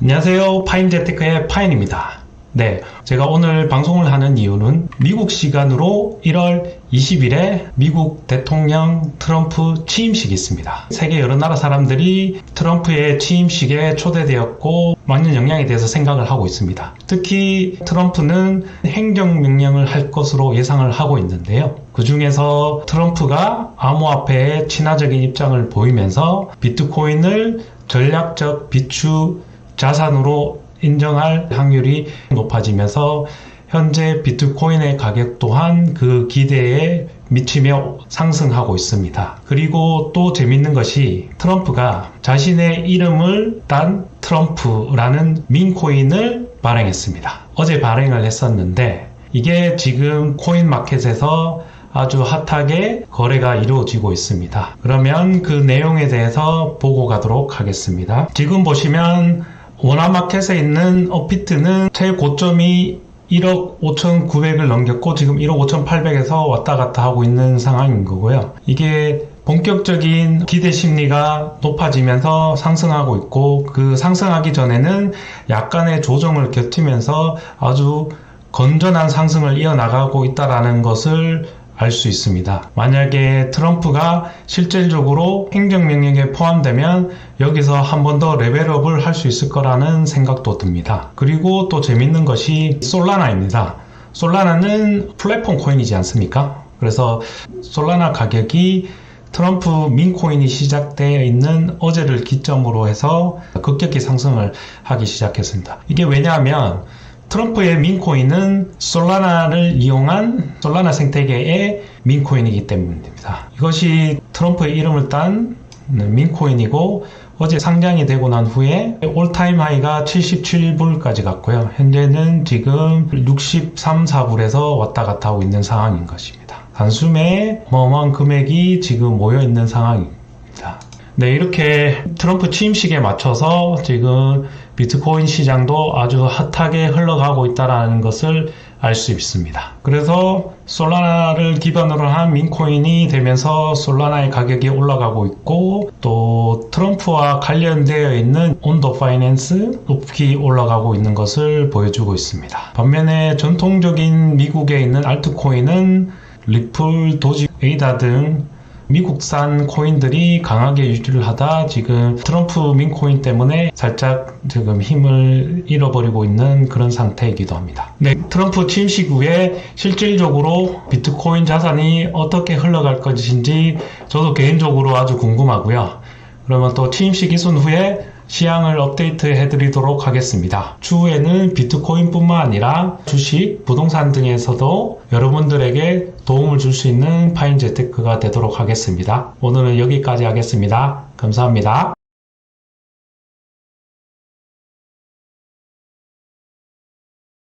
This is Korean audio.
안녕하세요. 파인재테크의 파인입니다. 네, 제가 오늘 방송을 하는 이유는 미국 시간으로 1월 20일에 미국 대통령 트럼프 취임식이 있습니다. 세계 여러 나라 사람들이 트럼프의 취임식에 초대되었고 많은 영향에 대해서 생각을 하고 있습니다. 특히 트럼프는 행정명령을 할 것으로 예상을 하고 있는데요. 그 중에서 트럼프가 암호화폐에 친화적인 입장을 보이면서 비트코인을 전략적 비추 자산으로 인정할 확률이 높아지면서 현재 비트코인의 가격 또한 그 기대에 미치며 상승하고 있습니다. 그리고 또 재밌는 것이 트럼프가 자신의 이름을 딴 트럼프라는 민코인을 발행했습니다. 어제 발행을 했었는데 이게 지금 코인 마켓에서 아주 핫하게 거래가 이루어지고 있습니다. 그러면 그 내용에 대해서 보고 가도록 하겠습니다. 지금 보시면 원화마켓에 있는 업비트는 최고점이 1억 5,900을 넘겼고 지금 1억 5,800에서 왔다 갔다 하고 있는 상황인 거고요. 이게 본격적인 기대 심리가 높아지면서 상승하고 있고 그 상승하기 전에는 약간의 조정을 겹치면서 아주 건전한 상승을 이어나가고 있다라는 것을 알 수 있습니다. 만약에 트럼프가 실질적으로 행정명령에 포함되면 여기서 한 번 더 레벨업을 할 수 있을 거라는 생각도 듭니다. 그리고 또 재밌는 것이 솔라나입니다. 솔라나는 플랫폼 코인이지 않습니까? 그래서 솔라나 가격이 트럼프 민코인이 시작되어 있는 어제를 기점으로 해서 급격히 상승을 하기 시작했습니다. 이게 왜냐하면 트럼프의 민코인은 솔라나를 이용한 솔라나 생태계의 민코인이기 때문입니다. 이것이 트럼프의 이름을 딴 민코인이고 어제 상장이 되고 난 후에 올타임 하이가 77불까지 갔고요. 현재는 지금 63, 4불에서 왔다 갔다 하고 있는 상황인 것입니다. 단숨에 어마어마한 금액이 지금 모여 있는 상황입니다. 네, 이렇게 트럼프 취임식에 맞춰서 지금 비트코인 시장도 아주 핫하게 흘러가고 있다는 것을 알 수 있습니다. 그래서 솔라나를 기반으로 한 민코인이 되면서 솔라나의 가격이 올라가고 있고 또 트럼프와 관련되어 있는 온도 파이낸스 높이 올라가고 있는 것을 보여주고 있습니다. 반면에 전통적인 미국에 있는 알트코인은 리플, 도지, 에이다 등 미국산 코인들이 강하게 유지를 하다 지금 트럼프 민코인 때문에 살짝 지금 힘을 잃어버리고 있는 그런 상태이기도 합니다. 네, 트럼프 취임식 후에 실질적으로 비트코인 자산이 어떻게 흘러갈 것인지 저도 개인적으로 아주 궁금하고요. 그러면 또 취임식 이순 후에 시향을 업데이트 해드리도록 하겠습니다. 추후에는 비트코인뿐만 아니라 주식, 부동산 등에서도 여러분들에게 도움을 줄 수 있는 파인 재테크가 되도록 하겠습니다. 오늘은 여기까지 하겠습니다. 감사합니다.